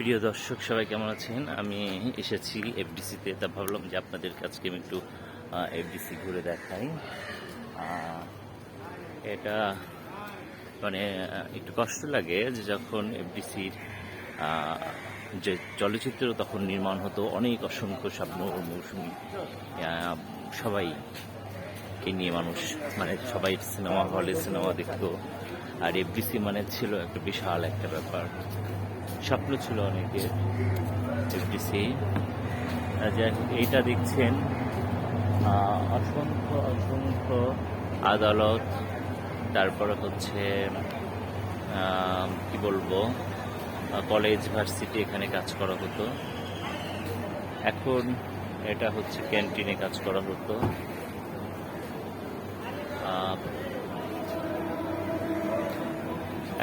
প্রিয় দর্শক সবাই কেমন আছেন? আমি এসেছি এফডিসিতে তা। ভাবলাম যে আপনাদের কাছকে আমি একটু এফডিসি ঘুরে দেখাই। এটা মানে একটু কষ্ট লাগে যে যখন এফডিসির যে চলচ্চিত্র তখন নির্মাণ হতো অনেক অসংখ্য স্বপ্ন মৌসুমি আহ, সবাইকে নিয়ে মানুষ মানে সবাই সিনেমা হলে সিনেমা দেখত। আর এফডিসি মানে ছিল একটা বিশাল একটা ব্যাপার। স্বপ্ন ছিল অনেকের এফডিসি। এইটা দেখছেন। অসংখ্য অসংখ্য আদালত। তারপরে হচ্ছে কি বলব কলেজ, ভার্সিটি এখানে কাজ করা হতো। এখন এটা হচ্ছে ক্যান্টিনে কাজ করা হতো।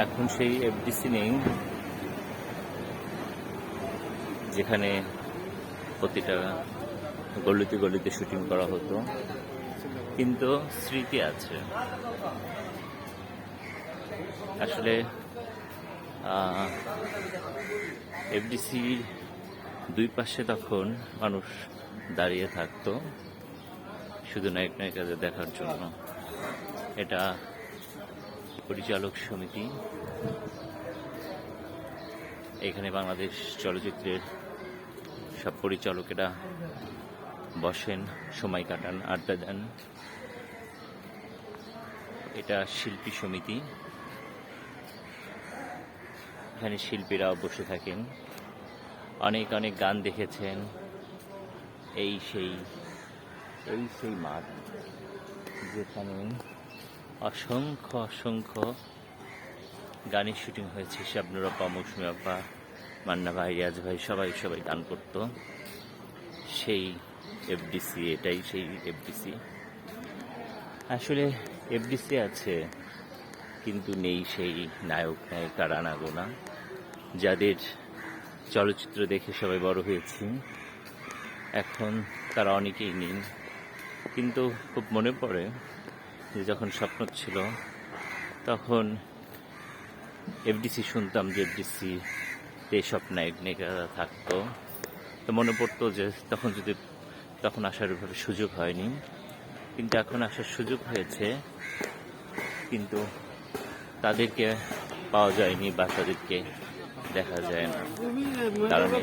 এখন সেই এফডিসি নেই, যেখানে প্রতিটা গলিতে গলিতে শুটিং করা হতো। কিন্তু স্মৃতি আছে। আসলে এফডিসির দুই পাশে তখন মানুষ দাঁড়িয়ে থাকতো, শুধু নায়ক নায়িকাদের দেখার জন্য। এটা পরিচালক সমিতি। এখানে বাংলাদেশ চলচ্চিত্রের সব পরিচালকেরা বসেন, সময় কাটান, আড্ডা দেন। এটা শিল্পী সমিতি। এখানে শিল্পীরাও বসে থাকেন। অনেক অনেক গান দেখেছেন। এই সেই এই সেই মাঠ যেখানে অসংখ্য অসংখ্য গানের শুটিং হয়েছে। শাবনুর আপা মৌসুমি আপা মান্না ভাই, রিয়াজ ভাই, সবাই সবাই গান করত। সেই এফডিসি এটাই সেই এফডিসি আসলে এফডিসি আছে, কিন্তু নেই সেই নায়ক, নায়িকা, রানা গোনা। যাদের চলচ্চিত্র দেখে সবাই বড় হয়েছি, এখন তারা অনেকেই নেই। কিন্তু খুব মনে পড়ে যখন স্বপ্ন ছিল, তখন এফডিসি শুনতাম যে এফডিসি তে সব নায়ক নায়িকারা থাকতো। তো মনে পড়তো যে তখন যদি, তখন আসার ওইভাবে সুযোগ হয়নি। কিন্তু এখন আসার সুযোগ হয়েছে, কিন্তু তাদেরকে পাওয়া যায়নি বা তাদেরকে দেখা যায় না। কারণে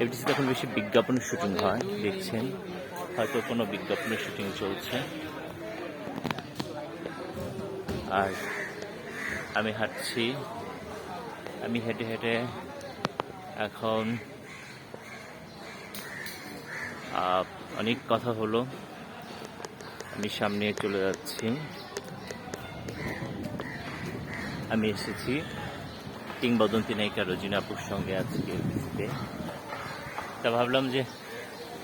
এফডিসি তখন বেশি বিজ্ঞাপনের শুটিং হয়, দেখছেন। হয়তো কোনো বিজ্ঞাপনের শুটিং চলছে। আর আমি হাঁটছি। আমি হেঁটে হেঁটে এখন অনেক কথা হলো। আমি সামনে চলে যাচ্ছি। আমি এসেছি কিংবদন্তি নায়িকা রোজিনাপুর সঙ্গে আজকে এফডিসিতে তা ভাবলাম যে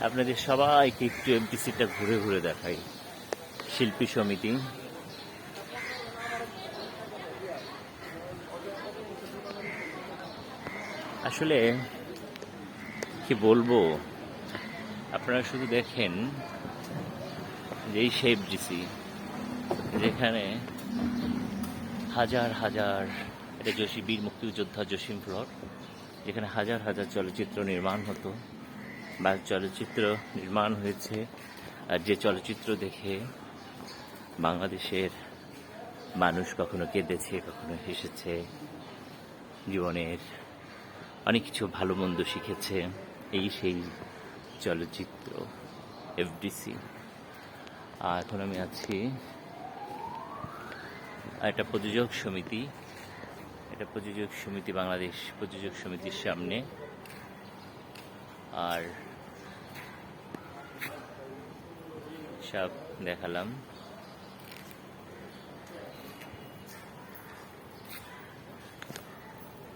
আপনাদের সবাইকে একটু এফডিসিটা ঘুরে ঘুরে দেখাই। শিল্পী সমিতি। আসলে কি বলব? আপনারা শুধু দেখেন যে এই শেপ ডিসি যেখানে হাজার হাজার, এটা যোশী, বীর মুক্তিযোদ্ধা জসিম ফ্লোর যেখানে হাজার হাজার চলচ্চিত্র নির্মাণ হতো, বা চলচ্চিত্র নির্মাণ হয়েছে, আর যে চলচ্চিত্র দেখে বাংলাদেশের মানুষ কখনো কেঁদেছে, কখনো হেসেছে, জীবনের অনেক কিছু ভালো মন্দ শিখেছে। এই সেই চলচ্চিত্র এফডিসি এখন আমি আছি একটা প্রযোজক সমিতি এটা প্রযোজক সমিতি বাংলাদেশ প্রযোজক সমিতির সামনে। আর সব দেখালাম।